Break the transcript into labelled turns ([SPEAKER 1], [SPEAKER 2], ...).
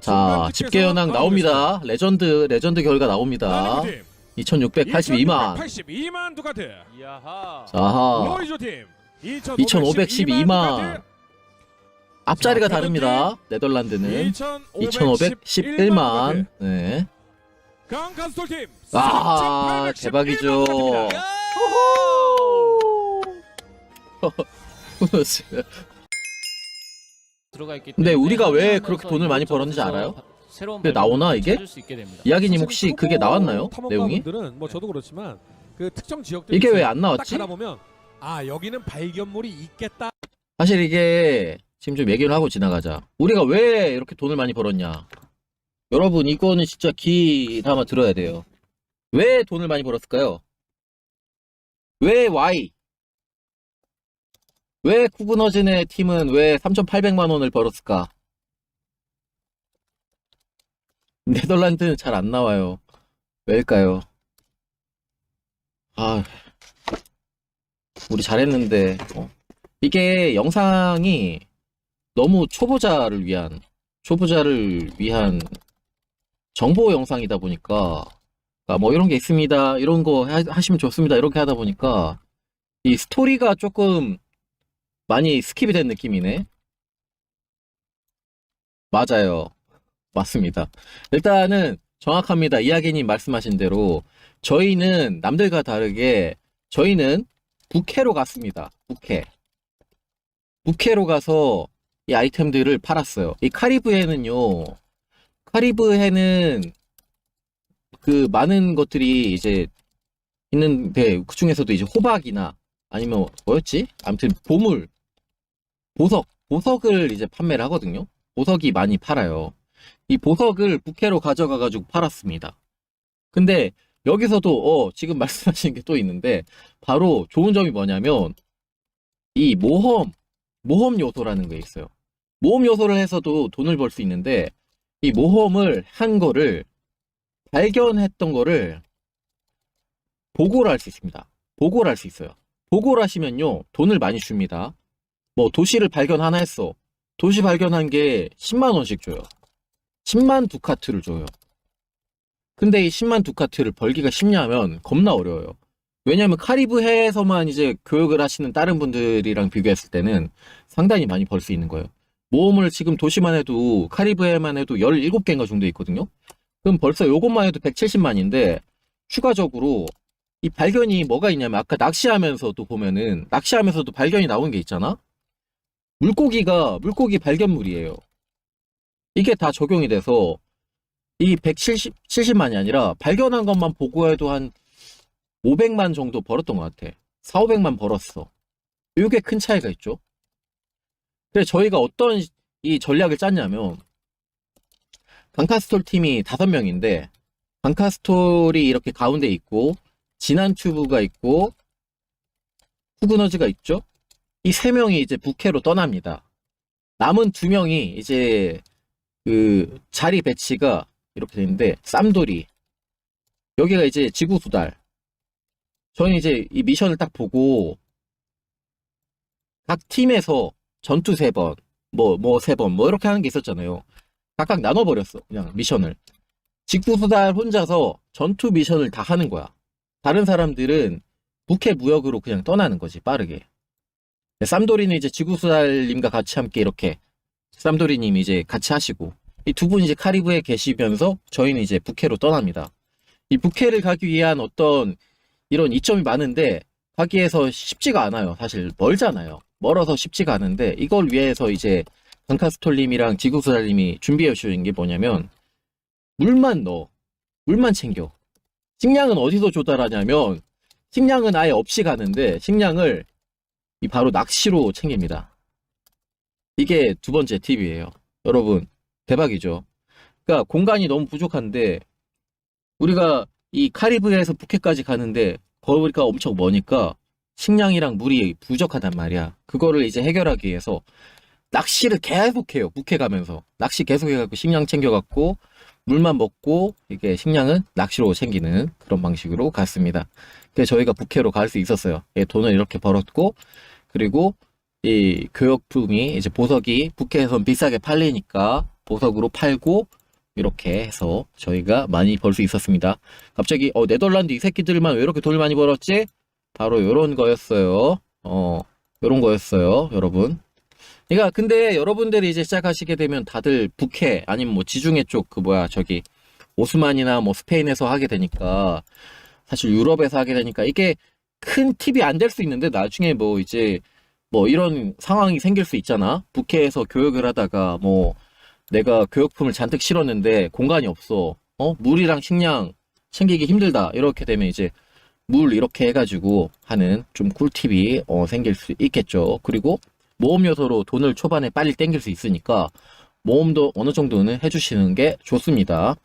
[SPEAKER 1] 자, 집계 현황 나옵니다. 레전드, 레전드 결과 나옵니다. 2682만.
[SPEAKER 2] 82만 두카트.
[SPEAKER 3] 야하.
[SPEAKER 1] 자하.
[SPEAKER 2] 로이조 팀
[SPEAKER 1] 2512만. 앞자리가
[SPEAKER 2] 자,
[SPEAKER 1] 다릅니다. 네덜란드는
[SPEAKER 2] 2511만.
[SPEAKER 1] 2511만. 네.
[SPEAKER 2] 강카스톨 팀.
[SPEAKER 1] 아,
[SPEAKER 2] 3811만
[SPEAKER 1] 대박이죠.
[SPEAKER 3] 들어가 있기
[SPEAKER 1] 근데
[SPEAKER 3] 때문에
[SPEAKER 1] 우리가 왜 그렇게 돈을 많이 벌었는지 알아요?
[SPEAKER 3] 새로운
[SPEAKER 1] 그게 나오나, 이게?
[SPEAKER 3] 찾을 수 있게 됩니다.
[SPEAKER 1] 이야기님 혹시 그게 나왔나요? 내용이?
[SPEAKER 2] 탐험가분들은 뭐 저도 그렇지만 그 특정 지역들
[SPEAKER 1] 이게 왜 안 나왔지?
[SPEAKER 2] 딱 보면 아 여기는 발견물이 있겠다.
[SPEAKER 1] 사실 이게 지금 좀 얘기를 하고 지나가자. 우리가 왜 이렇게 돈을 많이 벌었냐? 여러분 이거는 진짜 귀 담아 들어야 돼요. 왜 돈을 많이 벌었을까요? 왜 Y? 왜 쿠그너진의 팀은 왜 3,800만 원을 벌었을까? 네덜란드는 잘 안 나와요. 왜일까요? 아, 우리 잘했는데. 어. 이게 영상이 너무 초보자를 위한, 초보자를 위한 정보 영상이다 보니까, 아, 뭐 이런 게 있습니다. 이런 거 하- 하시면 좋습니다. 이렇게 하다 보니까, 이 스토리가 조금 많이 스킵이 된 느낌이네. 맞아요. 맞습니다. 일단은 정확합니다. 이야기님 말씀하신 대로, 저희는 남들과 다르게, 저희는 부캐로 갔습니다. 부캐. 부캐로 가서 이 아이템들을 팔았어요. 이 카리브해는요, 카리브해는 그 많은 것들이 이제 있는데, 그 중에서도 이제 호박이나 아니면 뭐였지? 아무튼 보물, 보석, 보석을 이제 판매를 하거든요. 보석이 많이 팔아요. 이 보석을 부캐로 가져가가지고 팔았습니다. 근데 여기서도 어, 지금 말씀하신 게 또 있는데 바로 좋은 점이 뭐냐면 이 모험 모험 요소라는 게 있어요. 모험 요소를 해서도 돈을 벌 수 있는데 이 모험을 한 거를 발견했던 거를 보고를 할 수 있습니다. 보고를 할 수 있어요. 보고를 하시면요 돈을 많이 줍니다. 뭐 도시를 발견 하나 했어. 도시 발견한 게 10만 원씩 줘요. 10만 두카트를 줘요. 근데 이 10만 두카트를 벌기가 쉽냐면 겁나 어려워요. 왜냐면 카리브 해에서만 이제 교육을 하시는 다른 분들이랑 비교했을 때는 상당히 많이 벌 수 있는 거예요. 모험을 지금 도시만 해도 카리브 해만 해도 17개인가 정도 있거든요. 그럼 벌써 요것만 해도 170만인데 추가적으로 이 발견이 뭐가 있냐면 아까 낚시하면서도 보면은 낚시하면서도 발견이 나온 게 있잖아. 물고기가 물고기 발견물이에요. 이게 다 적용이 돼서 이 170, 70만이 아니라 발견한 것만 보고해도 한 500만 정도 벌었던 것 같아. 4, 500만 벌었어. 이게 큰 차이가 있죠. 그래서 저희가 어떤 이 전략을 짰냐면 강카스톨 팀이 5명인데 강카스톨이 이렇게 가운데 있고 진한 튜브가 있고 후그너즈가 있죠. 이 세 명이 이제 부캐로 떠납니다. 남은 두 명이 이제 그 자리 배치가 이렇게 되는데 쌈돌이 여기가 이제 지구 수달 저는 이제 이 미션을 딱 보고 각 팀에서 전투 세 번, 뭐, 뭐 세 번, 뭐 이렇게 하는 게 있었잖아요. 각각 나눠버렸어. 그냥 미션을. 직구 수달 혼자서 전투 미션을 다 하는 거야. 다른 사람들은 부캐 무역으로 그냥 떠나는 거지, 빠르게. 쌈돌이는 이제 지구수달님과 같이 함께 이렇게, 쌈돌이님 이제 같이 하시고, 이 두 분 이제 카리브에 계시면서 저희는 이제 부캐로 떠납니다. 이 부캐를 가기 위한 어떤 이런 이점이 많은데, 가기에서 쉽지가 않아요. 사실 멀잖아요. 멀어서 쉽지가 않은데 이걸 위해서 이제 강카스톨님이랑 지구수달님이 준비해 주신 게 뭐냐면 물만 넣어. 물만 챙겨. 식량은 어디서 조달하냐면 식량은 아예 없이 가는데 식량을 이 바로 낚시로 챙깁니다. 이게 두 번째 팁이에요. 여러분 대박이죠. 그러니까 공간이 너무 부족한데 우리가 이 카리브해에서 부캐까지 가는데 거리가 엄청 머니까 식량이랑 물이 부족하단 말이야. 그거를 이제 해결하기 위해서 낚시를 계속 해요. 북해 가면서 낚시 계속 해갖고 식량 챙겨갖고 물만 먹고 이게 식량은 낚시로 챙기는 그런 방식으로 갔습니다. 그래서 저희가 북해로 갈 수 있었어요. 예, 돈을 이렇게 벌었고 그리고 이 교역품이 이제 보석이 북해에선 비싸게 팔리니까 보석으로 팔고 이렇게 해서 저희가 많이 벌 수 있었습니다. 갑자기 어 네덜란드 이 새끼들만 왜 이렇게 돈을 많이 벌었지? 바로 요런 거였어요. 어 요런 거였어요, 여러분. 그러니까 근데 여러분들이 이제 시작하시게 되면 다들 북해 아니면 뭐 지중해 쪽 그 뭐야 저기 오스만이나 뭐 스페인에서 하게 되니까 사실 유럽에서 하게 되니까 이게 큰 팁이 안 될 수 있는데 나중에 뭐 이제 뭐 이런 상황이 생길 수 있잖아. 북해에서 교육을 하다가 뭐 내가 교육품을 잔뜩 실었는데 공간이 없어. 어? 물이랑 식량 챙기기 힘들다. 이렇게 되면 이제 물 이렇게 해가지고 하는 좀 꿀팁이 어, 생길 수 있겠죠. 그리고 모험 요소로 돈을 초반에 빨리 땡길 수 있으니까 모험도 어느 정도는 해주시는 게 좋습니다.